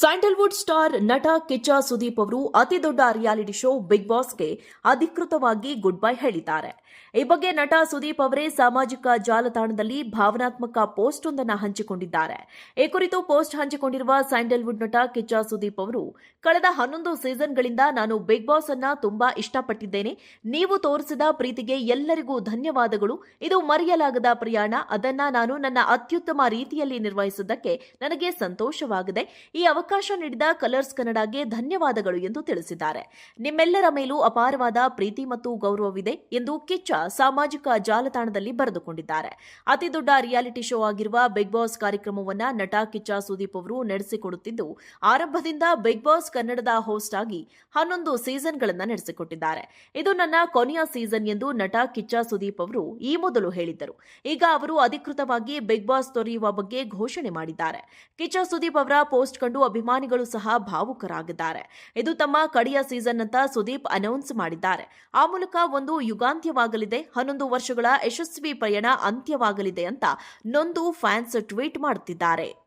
Sandalwood star ನಟ ಕಿಚ್ಚ ಸುದೀಪ್ ಅವರು ಅತಿ ದೊಡ್ಡ ರಿಯಾಲಿಟಿ ಶೋ ಬಿಗ್ ಬಾಸ್ಗೆ ಅಧಿಕೃತವಾಗಿ ಗುಡ್ ಬೈ ಹೇಳಿದ್ದಾರೆ. ಈ ಬಗ್ಗೆ ನಟ ಸುದೀಪ್ ಅವರೇ ಸಾಮಾಜಿಕ ಜಾಲತಾಣದಲ್ಲಿ ಭಾವನಾತ್ಮಕ ಪೋಸ್ಟ್ ಒಂದನ್ನು ಹಂಚಿಕೊಂಡಿದ್ದಾರೆ. ಈ ಕುರಿತು ಪೋಸ್ಟ್ ಹಂಚಿಕೊಂಡಿರುವ ಸ್ಯಾಂಡಲ್ವುಡ್ ನಟ ಕಿಚ್ಚ ಸುದೀಪ್ ಅವರು, ಕಳೆದ ಹನ್ನೊಂದು ಸೀಸನ್ಗಳಿಂದ ನಾನು ಬಿಗ್ ಬಾಸ್ ಅನ್ನ ತುಂಬಾ ಇಷ್ಟಪಟ್ಟಿದ್ದೇನೆ. ನೀವು ತೋರಿಸಿದ ಪ್ರೀತಿಗೆ ಎಲ್ಲರಿಗೂ ಧನ್ಯವಾದಗಳು. ಇದು ಮರೆಯಲಾಗದ ಪ್ರಯಾಣ. ಅದನ್ನ ನಾನು ನನ್ನ ಅತ್ಯುತ್ತಮ ರೀತಿಯಲ್ಲಿ ನಿರ್ವಹಿಸುವುದಕ್ಕೆ ನನಗೆ ಸಂತೋಷವಾಗಿದೆ. ಈ ಅವಕಾಶ ನೀಡಿದ ಕಲರ್ಸ್ ಕನ್ನಡಗೆ ಧನ್ಯವಾದಗಳು ಎಂದು ತಿಳಿಸಿದ್ದಾರೆ. ನಿಮ್ಮೆಲ್ಲರ ಮೇಲೂ ಅಪಾರವಾದ ಪ್ರೀತಿ ಮತ್ತು ಗೌರವವಿದೆ ಎಂದು ಕಿಚ್ಚ ಸಾಮಾಜಿಕ ಜಾಲತಾಣದಲ್ಲಿ ಬರೆದುಕೊಂಡಿದ್ದಾರೆ. ಅತಿ ದೊಡ್ಡ ರಿಯಾಲಿಟಿ ಶೋ ಆಗಿರುವ ಬಿಗ್ ಬಾಸ್ ಕಾರ್ಯಕ್ರಮವನ್ನ ನಟ ಕಿಚ್ಚ ಸುದೀಪ್ ಅವರು ನಡೆಸಿಕೊಡುತ್ತಿದ್ದು, ಆರಂಭದಿಂದ ಬಿಗ್ ಬಾಸ್ ಕನ್ನಡದ ಹೋಸ್ಟ್ ಆಗಿ ಹನ್ನೊಂದು ಸೀಸನ್ಗಳನ್ನು ನಡೆಸಿಕೊಟ್ಟಿದ್ದಾರೆ. ಇದು ನನ್ನ ಕೊನೆಯ ಸೀಸನ್ ಎಂದು ನಟ ಕಿಚ್ಚ ಸುದೀಪ್ ಅವರು ಈ ಮೊದಲು ಹೇಳಿದ್ದರು. ಈಗ ಅವರು ಅಧಿಕೃತವಾಗಿ ಬಿಗ್ ಬಾಸ್ ತೊರೆಯುವ ಬಗ್ಗೆ ಘೋಷಣೆ ಮಾಡಿದ್ದಾರೆ. ಕಿಚ್ಚ ಸುದೀಪ್ ಅವರ ಪೋಸ್ಟ್ ಕಂಡು ಅಭಿಮಾನಿಗಳು ಸಹ ಭಾವುಕರಾಗಿದ್ದಾರೆ. ಇದು ತಮ್ಮ ಕಡೆಯ ಸೀಸನ್ ಅಂತ ಸುದೀಪ್ ಅನೌನ್ಸ್ ಮಾಡಿದ್ದಾರೆ. ಆ ಮೂಲಕ ಒಂದು ಯುಗಾಂತ್ಯವಾಗಲಿದೆ. ಹನ್ನೊಂದು ವರ್ಷಗಳ ಯಶಸ್ವಿ ಪಯಣ ಅಂತ್ಯವಾಗಲಿದೆ ಅಂತ ನೊಂದು ಫ್ಯಾನ್ಸ್ ಟ್ವೀಟ್ ಮಾಡುತ್ತಿದ್ದಾರೆ